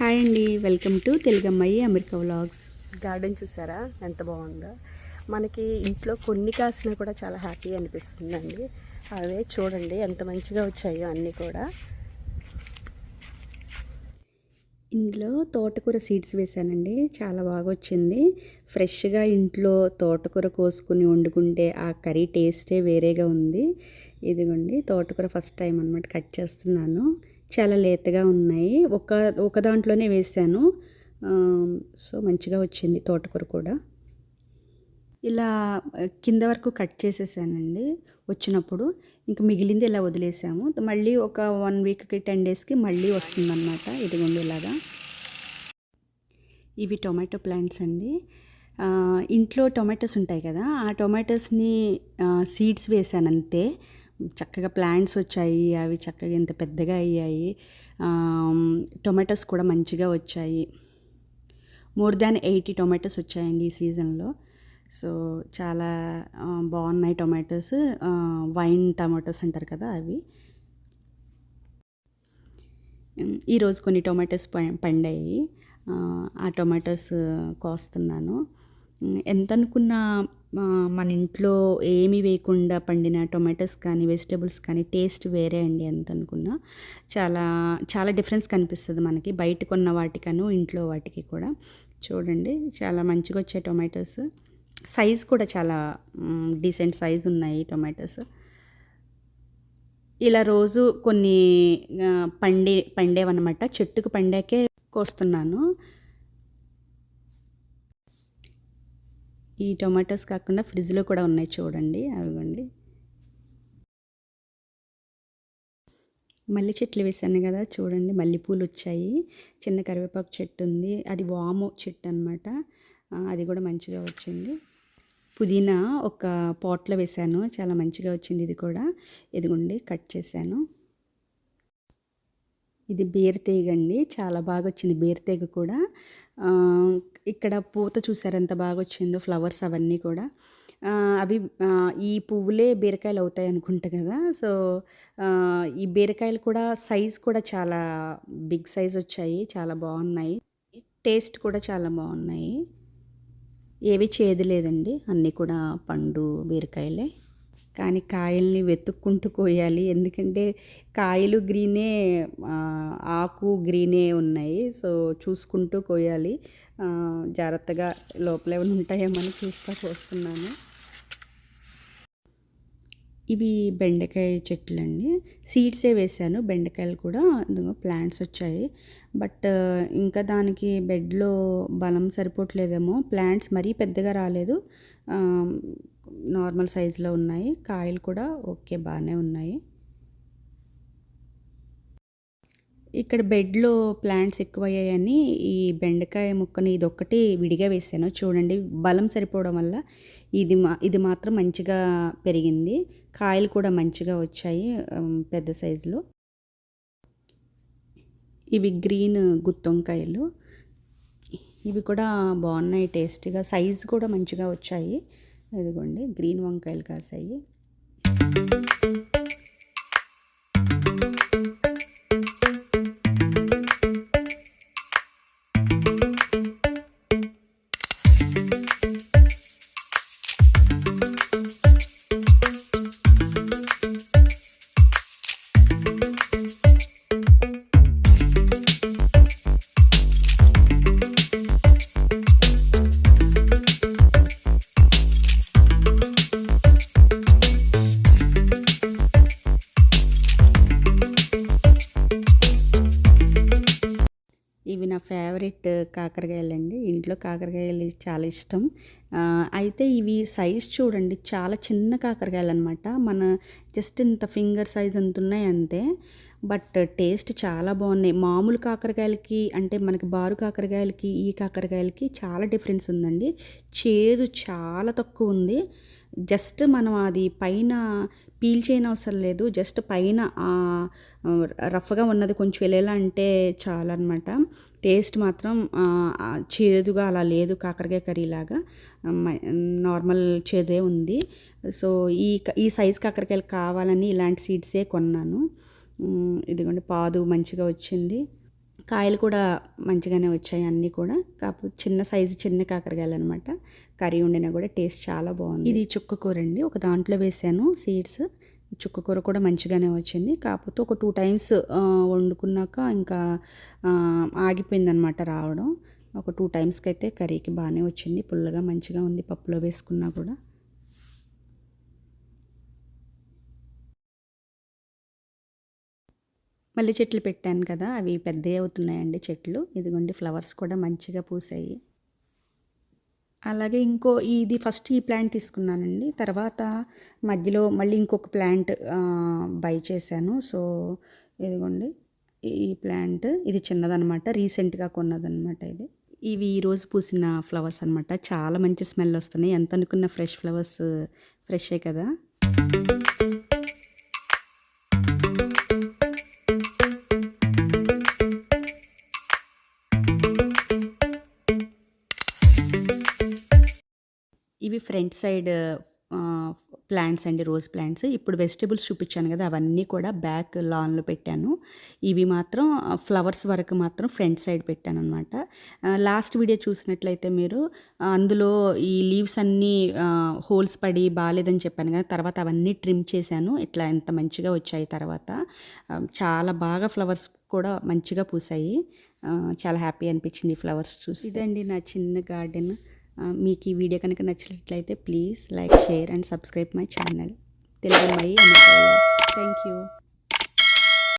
Hi అండి welcome to Telugammayi America vlogs. Garden చూసారా? ఎంత బాగుందో. మనకి ఇంట్లో కొన్ని కాసినా కూడా చాలా హ్యాపీ అనిపిస్తుందండి. అవే చూడండి ఎంత మంచిగా వచ్చాయో అన్నీ కూడా. ఇందులో తోటకూర సీడ్స్ వేశానండి చాలా బాగా వచ్చింది. ఫ్రెష్గా ఇంట్లో తోటకూర కోసుకుని వండుకుంటే ఆ కర్రీ టేస్టే వేరేగా ఉంది. ఇదిగోండి తోటకూర ఫస్ట్ టైం అనమాట కట్ చేస్తున్నాను. చాలా లేతగా ఉన్నాయి. ఒక ఒక దాంట్లోనే వేసాను సో మంచిగా వచ్చింది తోటకూర కూడా. ఇలా కింద వరకు కట్ చేసేసానండి వచ్చినప్పుడు. ఇంకా మిగిలింది ఇలా వదిలేసాము. మళ్ళీ ఒక వన్ వీక్కి టెన్ డేస్కి మళ్ళీ వస్తుందన్నమాట ఇదిగోండి ఇలాగా. ఇవి టొమాటో ప్లాంట్స్ అండి. ఇంట్లో టొమాటోస్ ఉంటాయి కదా ఆ టొమాటోస్ని సీడ్స్ వేసాను అంతే చక్కగా ప్లాంట్స్ వచ్చాయి అవి చక్కగా ఇంత పెద్దగా అయ్యాయి. టొమాటోస్ కూడా మంచిగా వచ్చాయి. మోర్ దాన్ ఎయిటీ టొమాటోస్ వచ్చాయండి ఈ సీజన్లో. సో చాలా బాగున్నాయి టొమాటోస్. వైన్ టమాటోస్ అంటారు కదా అవి. ఈరోజు కొన్ని టొమాటోస్ ప- పండాయి. ఆ, టొమాటోస్ కోస్తున్నాను. ఎంత అనుకున్నా మన ఇంట్లో ఏమీ వేయకుండా పండిన టొమాటోస్ కానీ వెజిటేబుల్స్ కానీ టేస్ట్ వేరే అండి ఎంత అనుకున్నా చాలా చాలా డిఫరెన్స్ కనిపిస్తుంది మనకి. బయట కొన్న వాటికను ఇంట్లో వాటికి కూడా. చూడండి చాలా మంచిగా వచ్చాయి టొమాటోస్. సైజ్ కూడా చాలా డీసెంట్ సైజ్ ఉన్నాయి టొమాటోస్. ఇలా రోజు కొన్ని పండి పండేవన్నమాట. చెట్టుకు పండాకే కోస్తున్నాను. ఈ టొమాటోస్ కాకుండా ఫ్రిడ్జ్లో కూడా ఉన్నాయి చూడండి అవిగోండి. మల్లె చెట్లు వేసాను కదా చూడండి మల్లెపూలు వచ్చాయి. చిన్న కరివేపాకు చెట్టు ఉంది. అది వాము చెట్టు అనమాట అది కూడా మంచిగా వచ్చింది. పుదీనా ఒక పాట్లో వేసాను చాలా మంచిగా వచ్చింది ఇది కూడా. ఇదిగోండి కట్ చేశాను. ఇది బీరతీగ అండి. చాలా బాగా వచ్చింది బీరతీగ కూడా. ఇక్కడ పూత చూసారు ఎంత బాగా వచ్చిందో ఫ్లవర్స్ అవన్నీ కూడా. అవి ఈ పువ్వులే బీరకాయలు అవుతాయి అనుకుంటా కదా. సో ఈ బీరకాయలు కూడా సైజ్ కూడా చాలా బిగ్ సైజ్ వచ్చాయి. చాలా బాగున్నాయి. టేస్ట్ కూడా చాలా బాగున్నాయి. ఏవి చేదు లేదండి. అన్నీ కూడా పండు బీరకాయలే. కానీ కాయల్ని వెతుక్కుంటూ కోయాలి. ఎందుకంటే కాయలు గ్రీనే ఆకు గ్రీనే ఉన్నాయి. సో చూసుకుంటూ కోయాలి జాగ్రత్తగా లోపల ఏమైనా ఉంటాయేమని చూస్తూ కోస్తున్నాను ఇవి బెండకాయ చెట్లు అండి సీడ్సే వేసాను బెండకాయలు కూడా ఇదిగో ప్లాంట్స్ వచ్చాయి. బట్ ఇంకా దానికి బెడ్లో బలం సరిపోవట్లేదేమో. ప్లాంట్స్ మరీ పెద్దగా రాలేదు. నార్మల్ సైజులో ఉన్నాయి. కాయలు కూడా ఓకే బాగానే ఉన్నాయి. ఇక్కడ బెడ్లో ప్లాంట్స్ ఎక్కువయ్యాయని ఈ బెండకాయ ముక్కని ఇది ఒక్కటి విడిగా వేసాను. చూడండి బలం సరిపోవడం వల్ల ఇది మా ఇది మాత్రం మంచిగా పెరిగింది. కాయలు కూడా మంచిగా వచ్చాయి పెద్ద సైజులో. ఇవి గ్రీన్ గుత్తొంకాయలు. ఇవి కూడా బాగున్నాయి టేస్టీగా. సైజ్ కూడా మంచిగా వచ్చాయి. ఇదిగోండి గ్రీన్ వంకాయలు కాసాయి. నా ఫేవరెట్ కాకరకాయలండి. ఇంట్లో కాకరకాయలు చాలా ఇష్టం. అయితే ఇవి సైజ్ చూడండి చాలా చిన్న కాకరకాయలు అనమాట మన జస్ట్ ఇంత ఫింగర్ సైజ్ అంత ఉన్నాయి అంతే. బట్ టేస్ట్ చాలా బాగున్నాయి. మామూలు కాకరకాయలకి అంటే మనకి బారు కాకరకాయలకి ఈ కాకరకాయలకి చాలా డిఫరెన్స్ ఉందండి. చేదు చాలా తక్కువ ఉంది. జస్ట్ మనం అది పైన పీల్ చేయని అవసరం లేదు. జస్ట్ పైన రఫ్గా ఉన్నది కొంచెం వెళ్ళేలా అంటే చాలన్నమాట. టేస్ట్ మాత్రం చేదుగా అలా లేదు కాకరకాయ కర్రీ లాగా నార్మల్ చేదే ఉంది. సో ఈ ఈ సైజ్ కాకరకాయలు కావాలని ఇలాంటి సీడ్సే కొన్నాను. ఇదిగోండి పాదు మంచిగా వచ్చింది. కాయలు కూడా మంచిగానే వచ్చాయి అన్నీ కూడా. కాకపోతే చిన్న సైజు చిన్న కాకరకాయలు అనమాట కర్రీ వండినా కూడా టేస్ట్ చాలా బాగుంది. ఇది చుక్కకూర అండి. ఒక దాంట్లో వేసాను సీడ్స్ చుక్కకూర కూడా మంచిగానే వచ్చింది. కాకపోతే ఒక టూ టైమ్స్ వండుకున్నాక ఇంకా ఆగిపోయింది అనమాట రావడం. ఒక టూ టైమ్స్కి అయితే కర్రీకి బాగానే వచ్చింది. పుల్లగా మంచిగా ఉంది పప్పులో వేసుకున్నా కూడా. మళ్ళీ చెట్లు పెట్టాను కదా అవి పెద్దవి అవుతున్నాయండి చెట్లు. ఇదిగోండి ఫ్లవర్స్ కూడా మంచిగా పూసాయి. అలాగే ఇంకో ఇది ఫస్ట్ ఈ ప్లాంట్ తీసుకున్నానండి. తర్వాత మధ్యలో మళ్ళీ ఇంకొక ప్లాంట్ బై చేశాను. సో ఇదిగోండి ఈ ప్లాంట్ ఇది చిన్నదనమాట రీసెంట్గా కొన్నదనమాట ఇది. ఇవి ఈరోజు పూసిన ఫ్లవర్స్ అనమాట చాలా మంచి స్మెల్ వస్తున్నాయి. ఎంత అనుకున్న ఫ్రెష్ ఫ్లవర్స్ ఫ్రెషే కదా. ఇవి ఫ్రంట్ సైడ్ ప్లాంట్స్ అండి రోజ్ ప్లాంట్స్. ఇప్పుడు వెజిటేబుల్స్ చూపించాను కదా అవన్నీ కూడా బ్యాక్ లాన్లో పెట్టాను. ఇవి మాత్రం ఫ్లవర్స్ వరకు మాత్రం ఫ్రంట్ సైడ్ పెట్టాను అనమాట లాస్ట్ వీడియో చూసినట్లయితే మీరు అందులో ఈ లీవ్స్ అన్నీ హోల్స్ పడి బాగాలేదని చెప్పాను కదా తర్వాత అవన్నీ ట్రిమ్ చేశాను. ఇట్లా ఎంత మంచిగా వచ్చాయి తర్వాత. చాలా బాగా ఫ్లవర్స్ కూడా మంచిగా పూసాయి. చాలా హ్యాపీ అనిపించింది ఈ ఫ్లవర్స్ చూసి ఇదండి నా చిన్న గార్డెన్. మీకు ఈ వీడియో కనుక నచ్చినట్లయితే please like share and subscribe my channel. Telugu my thank you